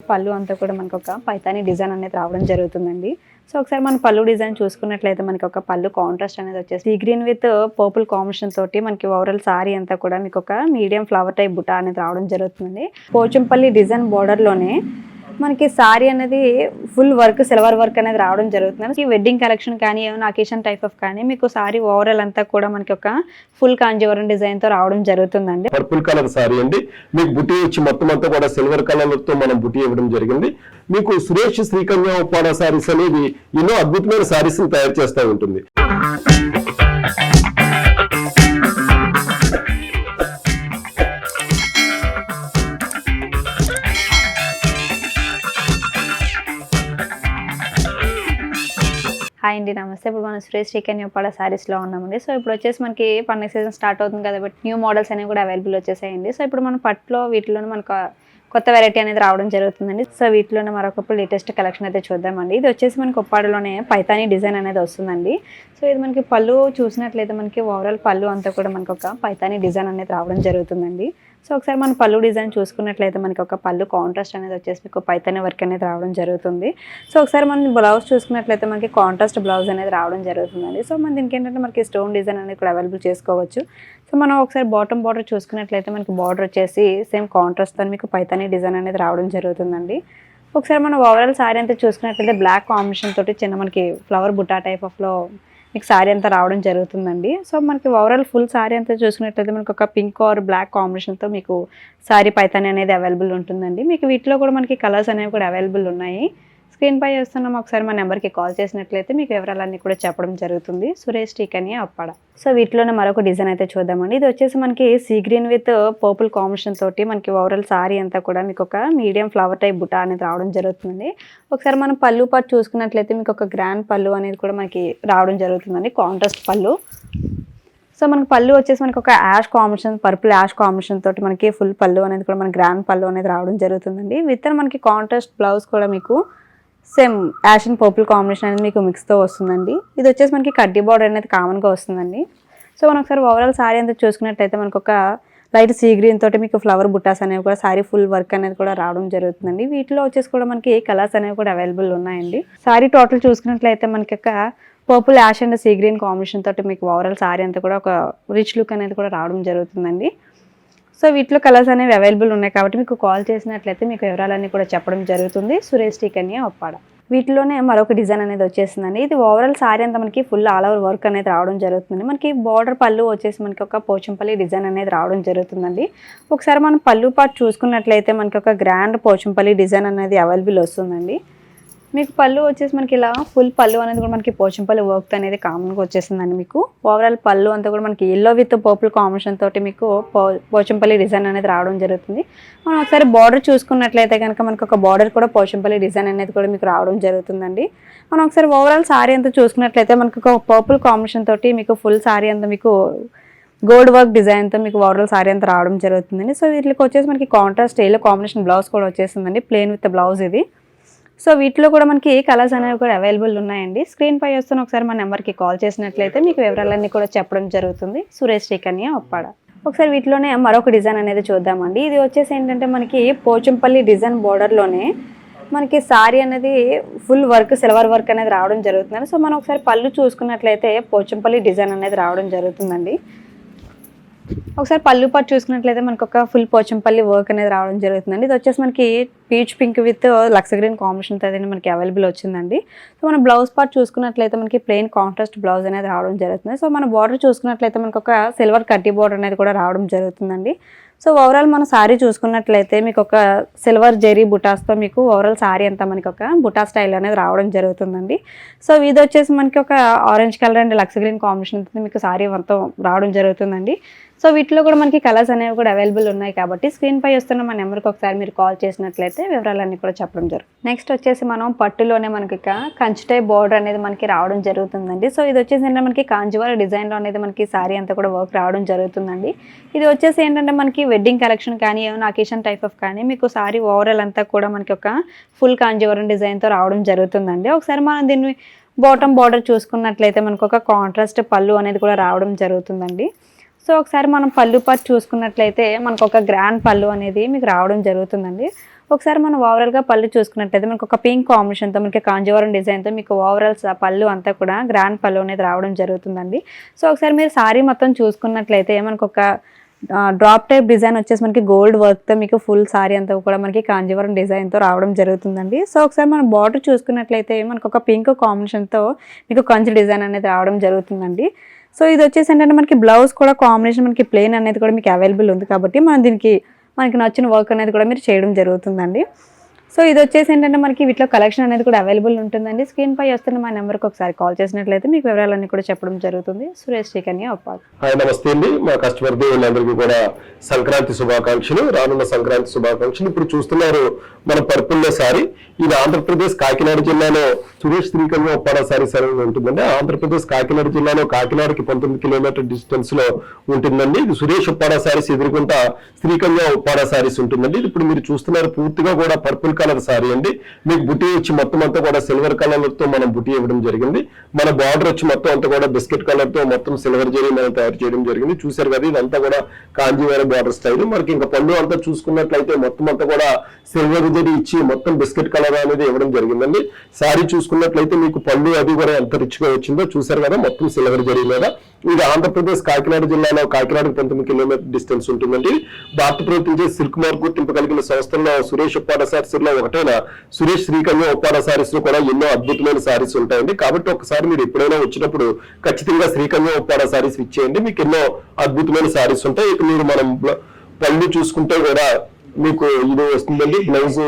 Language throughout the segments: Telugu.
పళ్ళు అంతా కూడా మనకు ఒక పైతాని డిజైన్ అనేది రావడం జరుగుతుందండి. సో ఒకసారి మన పళ్ళు డిజైన్ చూసుకున్నట్లయితే మనకి ఒక పళ్ళు కాంట్రాస్ట్ అనేది వచ్చేసి గ్రీన్ విత్ పర్పుల్ కాంబినేషన్ తోటి మనకి ఓవరాల్ సారీ అంతా కూడా మీకు ఒక మీడియం ఫ్లవర్ టైప్ బుట్ట అనేది రావడం జరుగుతుంది పోచంపల్లి డిజైన్ బార్డర్లోనే లోనే మనకి సారీ అనేది ఫుల్ వర్క్ సిల్వర్ వర్క్ అనేది రావడం జరుగుతుంది. ఈ వెడ్డింగ్ కలెక్షన్ కానీ ఏమైనా అకేషన్ టైప్ ఆఫ్ కానీ మీకు సారీ ఓవరాల్ అంతా కూడా మనకి ఒక ఫుల్ కాంజీవరం డిజైన్తో రావడం జరుగుతుందండి. పర్పుల్ కలర్ సారీ అండి. మీకు బుటీ వచ్చి మొత్తం అంతా కూడా సిల్వర్ కలర్తో మనం బుటీ ఇవ్వడం జరిగింది. మీకు సురేష్ శ్రీకన్య ఉపాడ సారీస్ అనేది ఎన్నో అద్భుతమైన సారీస్ తయారు చేస్తూ ఉంటుంది. హాయ్ అండి నమస్తే. ఇప్పుడు మనం సురేష్ చికెన్ ఉప్పాడ శారీస్లో ఉన్నామండి. సో ఇప్పుడు వచ్చేసి మనకి పండుగ సీజన్ స్టార్ట్ అవుతుంది కాబట్టి న్యూ మోడల్స్ అనేవి కూడా అవైలబుల్ వచ్చేసాయండి. సో ఇప్పుడు మనం పట్టులో వీటిలోనే మనకు కొత్త వెరైటీ అనేది రావడం జరుగుతుందండి. సో వీటిలోనే మరొకప్పుడు లేటెస్ట్ కలెక్షన్ అయితే చూద్దామండి. ఇది వచ్చేసి మనకి ఉప్పాడలోనే పైతానీ డిజైన్ అనేది వస్తుందండి. సో ఇది మనకి పళ్ళు చూసినట్లయితే మనకి ఓవరాల్ పళ్ళు అంతా కూడా మనకు ఒక పైతాని డిజైన్ అనేది రావడం జరుగుతుందండి. సో ఒకసారి మన పళ్ళు డిజైన్ చూసుకున్నట్లయితే మనకి ఒక పళ్ళు కాంట్రాస్ట్ అనేది వచ్చేసి మీకు పైతనే వర్క్ అనేది రావడం జరుగుతుంది. సో ఒకసారి మనం బ్లౌజ్ చూసుకున్నట్లయితే మనకి కాంట్రాస్ట్ బ్లౌజ్ అనేది రావడం జరుగుతుందండి. సో మన దీనికి ఏంటంటే మనకి స్టోన్ డిజైన్ అనేది కూడా అవైలబుల్ చేసుకోవచ్చు. సో మనం ఒకసారి బాటమ్ బార్డర్ చూసుకున్నట్లయితే మనకి బార్డర్ వచ్చేసి సేమ్ కాంట్రాస్ట్తో మీకు పైతాని డిజైన్ అనేది రావడం జరుగుతుందండి. ఒకసారి మనం ఓవరాల్ సారీ అంతా చూసుకున్నట్లయితే బ్లాక్ కాంబినేషన్ తోటి చిన్న మనకి ఫ్లవర్ బుట్టా టైప్ ఆఫ్లో మీకు సారీ అంతా రావడం జరుగుతుందండి. సో మనకి ఓవరాల్ ఫుల్ సారీ అంతా చూసుకున్నట్లయితే మనకి ఒక పింక్ ఆర్ బ్లాక్ కాంబినేషన్తో మీకు సారీ పైతాని అనేది అవైలబుల్ ఉంటుందండి. మీకు వీటిలో కూడా మనకి కలర్స్ అనేవి కూడా అవైలబుల్ ఉన్నాయి. స్క్రీన్ పై వస్తున్నాం ఒకసారి మా నెంబర్కి కాల్ చేసినట్లయితే మీకు వివరాలన్నీ కూడా చెప్పడం జరుగుతుంది. సురేష్ టీకని అప్పాడ. సో వీటిలోనే మరొక డిజైన్ అయితే చూద్దామండి. ఇది వచ్చేసి మనకి sea green with purple combination తోటి మనకి ఓవరాల్ సారీ అంతా కూడా మీకు ఒక మీడియం ఫ్లవర్ టైప్ బుట్ట అనేది రావడం జరుగుతుంది ఒకసారి మనం పళ్ళు పాటు చూసుకున్నట్లయితే మీకు ఒక గ్రాండ్ పళ్ళు అనేది కూడా మనకి రావడం జరుగుతుందండి. కాంట్రాస్ట్ పళ్ళు. సో మనకి పళ్ళు వచ్చేసి మనకి ఒక ash combination purple ash combination తోటి మనకి ఫుల్ పళ్ళు అనేది కూడా మనకి గ్రాండ్ పళ్ళు అనేది రావడం జరుగుతుందండి. విత్ మనకి కాంట్రాస్ట్ బ్లౌజ్ కూడా మీకు same ash and purple combination అనేది మీకు మిక్స్తో వస్తుందండి. ఇది వచ్చేసి మనకి కడ్డీ బార్డర్ అనేది కామన్గా వస్తుందండి. సో మనం ఒకసారి ఓవరాల్ సారీ అంతా చూసుకున్నట్టయితే మనకు ఒక లైట్ సీ గ్రీన్ తోటి మీకు ఫ్లవర్ బుట్టాస్ అనేవి కూడా సారీ ఫుల్ వర్క్ అనేది కూడా రావడం జరుగుతుందండి. వీటిలో వచ్చేసి కూడా మనకి కలర్స్ అనేవి కూడా అవైలబుల్ ఉన్నాయండి. సారీ టోటల్ చూసుకున్నట్లయితే మనకి ఒక purple ash and sea green combination తోటి మీకు ఓవరాల్ సారీ అంతా కూడా ఒక రిచ్ లుక్ అనేది కూడా రావడం జరుగుతుందండి. సో వీటిలో కలర్స్ అనేవి అవైలబుల్ ఉన్నాయి కాబట్టి మీకు కాల్ చేసినట్లయితే మీకు వివరాలన్నీ కూడా చెప్పడం జరుగుతుంది. సురేష్ టీకన్య ఒప్పాడ. వీటిలోనే మరొక డిజైన్ అనేది వచ్చేసిందండి. ఇది ఓవరాల్ సారీ అంతా మనకి ఫుల్ ఆల్ ఓవర్ వర్క్ అనేది రావడం జరుగుతుంది మనకి బార్డర్ పళ్ళు వచ్చేసి మనకి ఒక పోచంపల్లి డిజైన్ అనేది రావడం జరుగుతుందండి. ఒకసారి మనం పళ్ళు పాటు చూసుకున్నట్లయితే మనకి ఒక గ్రాండ్ పోచంపల్లి డిజైన్ అనేది అవైలబుల్ వస్తుందండి. మీకు పళ్ళు వచ్చేసి మనకి ఇలా ఫుల్ పళ్ళు అనేది కూడా మనకి పోచంపల్లి వర్క్ అనేది కామన్గా వచ్చేసిందండి మీకు. ఓవరాల్ పళ్ళు అంతా కూడా మనకి ఎల్లో విత్ పర్పుల్ కాంబినేషన్ తోటి మీకు పో పోచంపల్లి డిజైన్ అనేది రావడం జరుగుతుంది. మనం ఒకసారి బార్డర్ చూసుకున్నట్లయితే కనుక మనకు ఒక బార్డర్ కూడా పోచంపల్లి డిజైన్ అనేది కూడా మీకు రావడం జరుగుతుందండి. మనం ఒకసారి ఓవరాల్ సారీ అంతా చూసుకున్నట్లయితే మనకు ఒక పర్పుల్ కాంబినేషన్ తోటి మీకు ఫుల్ సారీ అంతా మీకు గోల్డ్ వర్క్ డిజైన్తో మీకు ఓవరాల్ సారీ అంతా రావడం జరుగుతుందండి. సో వీటికి వచ్చేసి మనకి కాంట్రాస్ట్ ఏలో కాంబినేషన్ బ్లౌజ్ కూడా వచ్చేసిందండి ప్లేన్ విత్ బ్లౌజ్ ఇది. సో వీటిలో కూడా మనకి కలర్స్ అనేవి కూడా అవైలబుల్ ఉన్నాయండి. స్క్రీన్ పై వస్తున్న ఒకసారి మా నెంబర్కి కాల్ చేసినట్లయితే మీకు వివరాలన్నీ కూడా చెప్పడం జరుగుతుంది. సురేష్ శ్రీకన్య ఒప్పాడ. ఒకసారి వీటిలోనే మరొక డిజైన్ అనేది చూద్దామండి. ఇది వచ్చేసి ఏంటంటే మనకి పోచంపల్లి డిజైన్ బోర్డర్లోనే మనకి సారీ అనేది ఫుల్ వర్క్ సిల్వర్ వర్క్ అనేది రావడం జరుగుతుంది సో మనం ఒకసారి పళ్ళు చూసుకున్నట్లయితే పోచంపల్లి డిజైన్ అనేది రావడం జరుగుతుందండి. ఒకసారి పళ్ళు పాటు చూసుకున్నట్లయితే మనకు ఒక ఫుల్ పోచంపల్లి వర్క్ అనేది రావడం జరుగుతుందండి. ఇది వచ్చేసి మనకి peach pink with Lux green combination అనేది మనకి అవైలబుల్ వచ్చిందండి. సో మన బ్లౌజ్ పార్ట్ చూసుకున్నట్లయితే మనకి ప్లెయిన్ కాంట్రాస్ట్ బ్లౌజ్ అనేది రావడం జరుగుతుంది. సో మన బార్డర్ చూసుకున్నట్లయితే మనకు ఒక సిల్వర్ కట్టి బార్డర్ అనేది కూడా రావడం జరుగుతుందండి. సో ఓవరాల్ మన శారీ చూసుకున్నట్లయితే మీకు ఒక సిల్వర్ జెరీ బుటాస్తో మీకు ఓవరాల్ సారీ అంతా మనకి ఒక బుటా స్టైల్ అనేది రావడం జరుగుతుందండి. సో ఇది వచ్చేసి మనకి ఒక orange colour and lux green combination మీకు శారీ మొత్తం రావడం జరుగుతుందండి. సో వీటిలో కూడా మనకి కలర్స్ అనేవి కూడా అవైలబుల్ ఉన్నాయి కాబట్టి స్క్రీన్ పై వస్తున్న మా నెంబర్కి ఒకసారి మీరు కాల్ చేసినట్లయితే వివరాలన్నీ కూడా చెప్పడం జరుగుతుంది. నెక్స్ట్ వచ్చేసి మనం పట్టులోనే మనకి కంచి టైప్ బోర్డర్ అనేది మనకి రావడం జరుగుతుందండి. సో ఇది వచ్చేసి ఏంటంటే మనకి కాంజీవార డిజైన్లో అనేది మనకి సారీ అంతా కూడా వర్క్ రావడం జరుగుతుందండి. ఇది వచ్చేసి ఏంటంటే మనకి వెడ్డింగ్ కలెక్షన్ కానీ ఏమైనా అకేషన్ టైప్ ఆఫ్ కానీ మీకు సారీ ఓవరాల్ అంతా కూడా మనకి ఒక ఫుల్ కాంజీవరం డిజైన్తో రావడం జరుగుతుందండి. ఒకసారి మనం దీన్ని బాటమ్ బార్డర్ చూసుకున్నట్లయితే మనకు ఒక కాంట్రాస్ట్ పళ్ళు అనేది కూడా రావడం జరుగుతుందండి. సో ఒకసారి మనం పళ్ళు పాటు చూసుకున్నట్లయితే మనకు ఒక గ్రాండ్ పళ్ళు అనేది మీకు రావడం జరుగుతుందండి. ఒకసారి మనం ఓవరాల్గా పళ్ళు చూసుకున్నట్లయితే మనకు ఒక పింక్ కాంబినేషన్తో మనకి కాంజీవరం డిజైన్తో మీకు ఓవరాల్ పళ్ళు అంతా కూడా గ్రాండ్ పళ్ళు అనేది రావడం జరుగుతుందండి. సో ఒకసారి మీరు సారీ మొత్తం చూసుకున్నట్లయితే మనకు ఒక డ్రాప్ టైప్ డిజైన్ వచ్చేసి మనకి గోల్డ్ వర్క్తో మీకు ఫుల్ సారీ అంతా కూడా మనకి కాంజీవరం డిజైన్తో రావడం జరుగుతుందండి. సో ఒకసారి మనం బార్డర్ చూసుకున్నట్లయితే మనకు ఒక పింక్ కాంబినేషన్తో మీకు కంచి డిజైన్ అనేది రావడం జరుగుతుందండి. సో ఇది వచ్చేసి ఏంటంటే మనకి బ్లౌజ్ కూడా కాంబినేషన్ మనకి ప్లెయిన్ అనేది కూడా మీకు అవైలబుల్ ఉంది కాబట్టి మనం దీనికి మనకి నచ్చిన వర్క్ అనేది కూడా మీరు చేయడం జరుగుతుందండి. సో ఇది వచ్చేసి ఏంటంటే మనకి వీటిలో కలెక్షన్ అనేది కూడా అవైలబుల్ ఉంటుందండి. స్క్రీన్ పై వస్తున్న మా నెంబర్కి ఒకసారి కాల్ చేసినట్లయితే మీకు వివరాలన్నీ కూడా చెప్పడం జరుగుతుంది. సురేష్ శ్రీకన్య ఒప్పాల్ హాయ్ నమస్తే అండి. మా కస్టమర్ దేవుళ్ళందరికీ కూడా సంక్రాంతి శుభాకాంక్షలు. రానున్న సంక్రాంతి శుభాకాంక్షలు. ఇప్పుడు చూస్తున్నారు మన పర్పుల్లో సారీ ఇది ఆంధ్రప్రదేశ్ కాకినాడ జిల్లాలో సురేష్ శ్రీకన్య ఒప్పాడ సారీ సారీ ఉంటుందండి. ఆంధ్రప్రదేశ్ కాకినాడ జిల్లాలో కాకినాడకి పంతొమ్మిది కిలోమీటర్ డిస్టెన్స్లో ఉంటుందండి. ఇది సురేష్ ఉప్పాడ సారీస్ ఎదుర్కొంటా శ్రీకన్య ఉప్పాడ సారీస్ ఉంటుందండి. ఇది ఇప్పుడు మీరు చూస్తున్నారు పూర్తిగా కూడా పర్పుల్ కలర్ సారీ అండి. మీకు బుటీ వచ్చి మొత్తం అంతా కూడా సిల్వర్ కలర్తో మనం బుటీ ఇవ్వడం జరిగింది. మన బార్డర్ వచ్చి మొత్తం అంతా కూడా బిస్కెట్ కలర్తో మొత్తం సిల్వర్ జరీ మనం తయారు చేయడం జరిగింది. చూసారు కదా ఇదంతా కూడా కాంజీవరం బార్డర్ స్టైల్ మనకి ఇంకా పళ్ళు అంతా చూసుకున్నట్లయితే మొత్తం అంతా కూడా సిల్వర్ జరీ ఇచ్చి మొత్తం బిస్కెట్ కలర్ అనేది ఇవ్వడం జరిగిందండి. సారీ చూసుకున్నట్లయితే మీకు పళ్ళు అది కూడా ఎంత రిచ్గా వచ్చిందో చూసారు కదా మొత్తం సిల్వర్ జరీ మీద. ఇది ఆంధ్రప్రదేశ్ కాకినాడ జిల్లాలో కాకినాడకు పంతొమ్మిది కిలోమీటర్ డిస్టెన్స్ ఉంటుందండి. భారత ప్రభుత్వం సిల్క్ మార్క్ గుర్తింపు కలిగిన సంస్థల్లో సురేష్ ఉప్పాడ సారీస్లో ఒకటైన సురేష్ శ్రీకన్య ఉప్పాడ సారీస్లో కూడా ఎన్నో అద్భుతమైన సారీస్ ఉంటాయండి. కాబట్టి ఒకసారి మీరు ఎప్పుడైనా వచ్చినప్పుడు ఖచ్చితంగా శ్రీకన్య ఉప్పాడ సారీస్ ఇచ్చేయండి. మీకు ఎన్నో అద్భుతమైన సారీస్ ఉంటాయి. ఇక మీరు మనం పళ్ళు చూసుకుంటే కూడా మీకు ఇది వస్తుందండి. బ్లౌజ్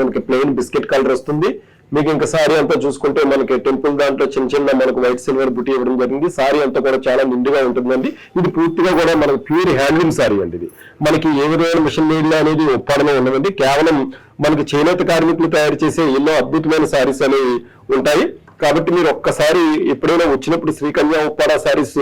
మనకి ప్లెయిన్ బిస్కెట్ కలర్ వస్తుంది. మీకు ఇంకా సారీ అంతా చూసుకుంటే మనకి టెంపుల్ దాంట్లో చిన్న చిన్న మనకు వైట్ సిల్వర్ బుటీ ఇవ్వడం జరిగింది. సారీ అంతా కూడా చాలా నిండుగా ఉంటుందండి. ఇది పూర్తిగా కూడా మనకు ప్యూర్ హ్యాండ్లూమ్ సారీ అండి ఇది. మనకి ఏ విధమైన మిషన్ నీళ్ళు అనేది ఒప్పడమే ఉన్నదండి కేవలం మనకి చేనేత కార్మికులు తయారు చేసే ఎన్నో అద్భుతమైన సారీస్ అనేవి ఉంటాయి. కాబట్టి మీరు ఒక్కసారి ఎప్పుడైనా వచ్చినప్పుడు శ్రీకన్యా ఉప్పాడ సారీస్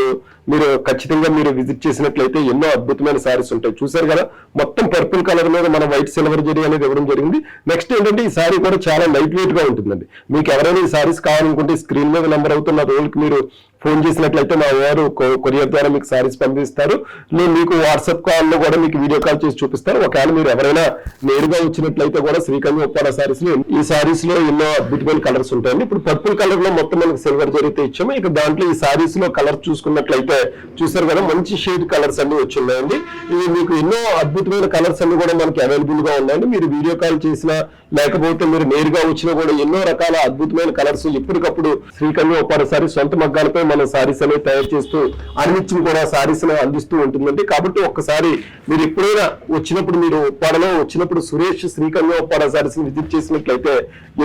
మీరు ఖచ్చితంగా మీరు విజిట్ చేసినట్లయితే ఎన్నో అద్భుతమైన సారీస్ ఉంటాయి. చూసారు కదా? మొత్తం పర్పుల్ కలర్ మీద మన వైట్ సిల్వర్ జరీ అనేది ఇవ్వడం జరిగింది. నెక్స్ట్ ఏంటంటే ఈ శారీ కూడా చాలా లైట్ వెయిట్గా ఉంటుందండి. మీకు ఎవరైనా ఈ సారీస్ కావాలనుకుంటే స్క్రీన్ మీద నెంబర్ అవుతున్న రోల్కి మీరు ఫోన్ చేసినట్లయితే మా వారు కొరియర్ ద్వారా మీకు శారీస్ పంపిస్తారు. నేను మీకు వాట్సాప్ కాల్లో కూడా మీకు వీడియో కాల్ చేసి చూపిస్తారు ఒకవేళ మీరు ఎవరైనా నేరుగా వచ్చినట్లయితే కూడా శ్రీకాంత్ ఉప్పాడ సారీస్లో ఈ శారీస్లో ఎన్నో అద్భుతమైన కలర్స్ ఉంటాయండి. ఇప్పుడు పర్పుల్ కలర్లో మొత్తం మనకి సిల్వర్ జరిగితే ఇచ్చాము. ఇక దాంట్లో ఈ శారీస్లో కలర్ చూసుకున్నట్లయితే చూసారు కదా మంచి షేడ్ కలర్స్ అన్ని వచ్చి ఉన్నాయండి ఇవి మీకు ఎన్నో అద్భుతమైన కలర్స్ అన్ని కూడా మనకి అవైలబుల్గా ఉన్నాయండి. మీరు వీడియో కాల్ చేసినా లేకపోతే మీరు నేరుగా వచ్చినా కూడా ఎన్నో రకాల అద్భుతమైన కలర్స్ ఎప్పటికప్పుడు శ్రీకన్య ఉప్పాడ సారీ సొంత మగ్గాలపై మన సారీస్ అనేవి తయారు చేస్తూ అన్నిచ్చిన కూడా సారీస్ అందిస్తూ ఉంటుందండి. కాబట్టి ఒక్కసారి మీరు ఎప్పుడైనా వచ్చినప్పుడు మీరు ఉప్పాడలో వచ్చినప్పుడు సురేష్ శ్రీకన్య ఉప్పాడ సారీస్ విజిట్ చేసినట్లయితే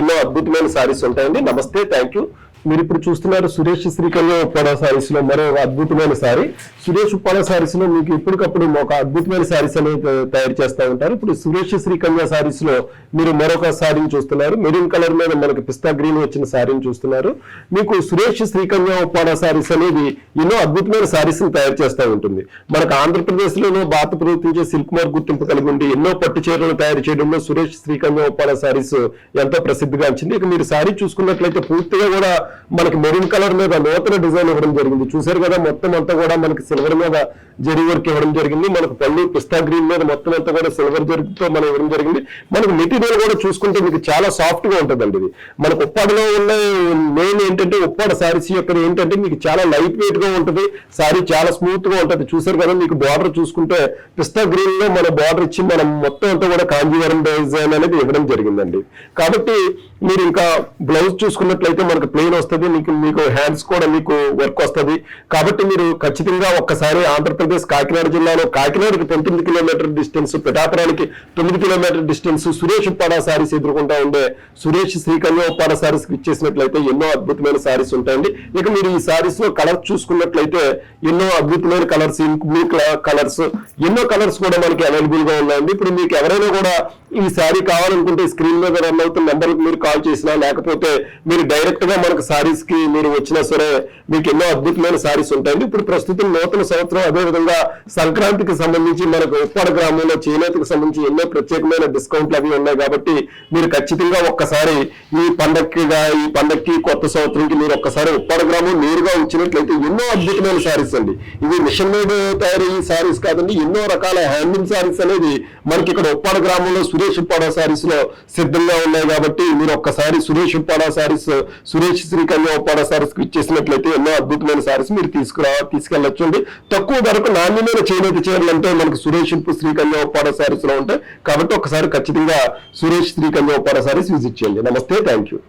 ఎన్నో అద్భుతమైన సారీస్ ఉంటాయండి. నమస్తే థ్యాంక్ యూ మీరు ఇప్పుడు చూస్తున్నారు సురేష్ శ్రీకన్య ఉప్పాడ సారీస్లో మరో అద్భుతమైన సారీ సురేష్ ఉప్పాడ సారీస్లో మీకు ఎప్పటికప్పుడు ఒక అద్భుతమైన సారీస్ అనేవి తయారు చేస్తూ ఉంటారు. ఇప్పుడు సురేష్ శ్రీకన్య సారీస్లో మీరు మరొక సారీని చూస్తున్నారు. మెరూన్ కలర్ మీద మనకి పిస్తా గ్రీన్ వచ్చిన సారీని చూస్తున్నారు. మీకు సురేష్ శ్రీకన్య ఉప్పాడ సారీస్ అనేది ఎన్నో అద్భుతమైన సారీస్ తయారు చేస్తూ ఉంటుంది. మనకు ఆంధ్రప్రదేశ్ లోనూ భారత ప్రభుత్వం సిల్క్ మార్క్ గుర్తింపు కలిగి ఉండి ఎన్నో పట్టు చీరలను తయారు చేయడంలో సురేష్ శ్రీకన్య ఉప్పాడ సారీస్ ఎంతో ప్రసిద్ధిగాంచింది. ఇక మీరు సారీ చూసుకున్నట్లయితే పూర్తిగా కూడా మనకి మెరూన్ కలర్ మీద నూతన డిజైన్ ఇవ్వడం జరిగింది. చూసారు కదా మొత్తం అంతా కూడా మనకి సిల్వర్ మీద జరి వర్క్ ఇవ్వడం జరిగింది. మనకు పళ్ళు పిస్తా గ్రీన్ మీద మొత్తం అంతా కూడా సిల్వర్ జరిగితో మనం ఇవ్వడం జరిగింది. మనకు మెటీరియల్ కూడా చూసుకుంటే మీకు చాలా సాఫ్ట్గా ఉంటుందండి ఇది. మనకు ఉప్పాడలో ఉన్న మెయిన్ ఏంటంటే ఉప్పాడ సారీస్ యొక్క ఏంటంటే మీకు చాలా లైట్ వెయిట్గా ఉంటుంది. సారీ చాలా స్మూత్గా ఉంటుంది. చూసారు కదా మీకు బార్డర్ చూసుకుంటే పిస్తా గ్రీన్లో మన బార్డర్ ఇచ్చి మనం మొత్తం అంతా కూడా కాంజీవరం డిజైన్ అనేది ఇవ్వడం జరిగిందండి. కాబట్టి మీరు ఇంకా బ్లౌజ్ చూసుకున్నట్లయితే మనకు ప్లెయిన్ వస్తుంది మీకు మీకు హ్యాండ్స్ కూడా మీకు వర్క్ వస్తుంది. కాబట్టి మీరు ఖచ్చితంగా ఒక్కసారి ఆంధ్రప్రదేశ్ కాకినాడ జిల్లాలో కాకినాడకి పంతొమ్మిది కిలోమీటర్ డిస్టెన్స్ పిఠాపురానికి తొమ్మిది కిలోమీటర్ డిస్టెన్స్ సురేష్ ఉప్పాడా సారీస్ ఎదుర్కొంటా ఉండే సురేష్ శ్రీకన్య ఉప్పాడ సారీస్ ఇచ్చేసినట్లయితే ఎన్నో అద్భుతమైన సారీస్ ఉంటాయండి. ఇక మీరు ఈ సారీస్లో కలర్ చూసుకున్నట్లయితే ఎన్నో అద్భుతమైన కలర్స్ ఇంక్ బ్లూ కలర్స్ ఎన్నో కలర్స్ కూడా మనకి అవైలబుల్గా ఉన్నాయండి. ఇప్పుడు మీకు ఎవరైనా కూడా ఈ శారీ కావాలనుకుంటే స్క్రీన్ మీద రన్ అవుతున్న నెంబర్కి మీరు కాల్ చేసినా లేకపోతే మీరు డైరెక్ట్గా మనకు శారీస్కి మీరు వచ్చినా సరే మీకు ఎన్నో అద్భుతమైన శారీస్ ఉంటాయండి. ఇప్పుడు ప్రస్తుతం నూతన సంవత్సరం అదే విధంగా సంక్రాంతికి సంబంధించి మనకు ఉప్పాడ గ్రామంలో చేనేతకు సంబంధించి ఎన్నో ప్రత్యేకమైన డిస్కౌంట్లు అవి ఉన్నాయి కాబట్టి మీరు ఖచ్చితంగా ఒక్కసారి ఈ పండక్కి ఈ పండక్కి కొత్త సంవత్సరంకి మీరు ఒక్కసారి ఉప్పాడ గ్రామం నేరుగా వచ్చినట్లయితే ఎన్నో అద్భుతమైన సారీస్ అండి. ఇవి మిషన్ మేడ్ తయారయ్యే శారీస్ కాదండి. ఎన్నో రకాల హ్యాండ్లూమ్ శారీస్ అనేది మనకి ఇక్కడ ఉప్పాడ గ్రామంలో సురేష్ ఉప్పాడ సారీస్లో సిద్ధంగా ఉన్నాయి కాబట్టి మీరు ఒక్కసారి సురేష్ ఉప్పాడ సారీస్ సురేష్ శ్రీకన్య ఉప్పాడ సారీస్కి ఇచ్చేసినట్లయితే ఎన్నో అద్భుతమైన సారీస్ మీరు తీసుకురా తీసుకెళ్ళొచ్చండి. తక్కువ ధరకు నాణ్యమైన చేనేత చీరలు అంటే మనకు సురేష్ శ్రీకన్య ఉప్పాడ సారీస్లో ఉంటాయి. కాబట్టి ఒకసారి ఖచ్చితంగా సురేష్ శ్రీకన్య ఉప్పాడ సారీస్ విజిట్ చేయండి. నమస్తే థ్యాంక్ యూ.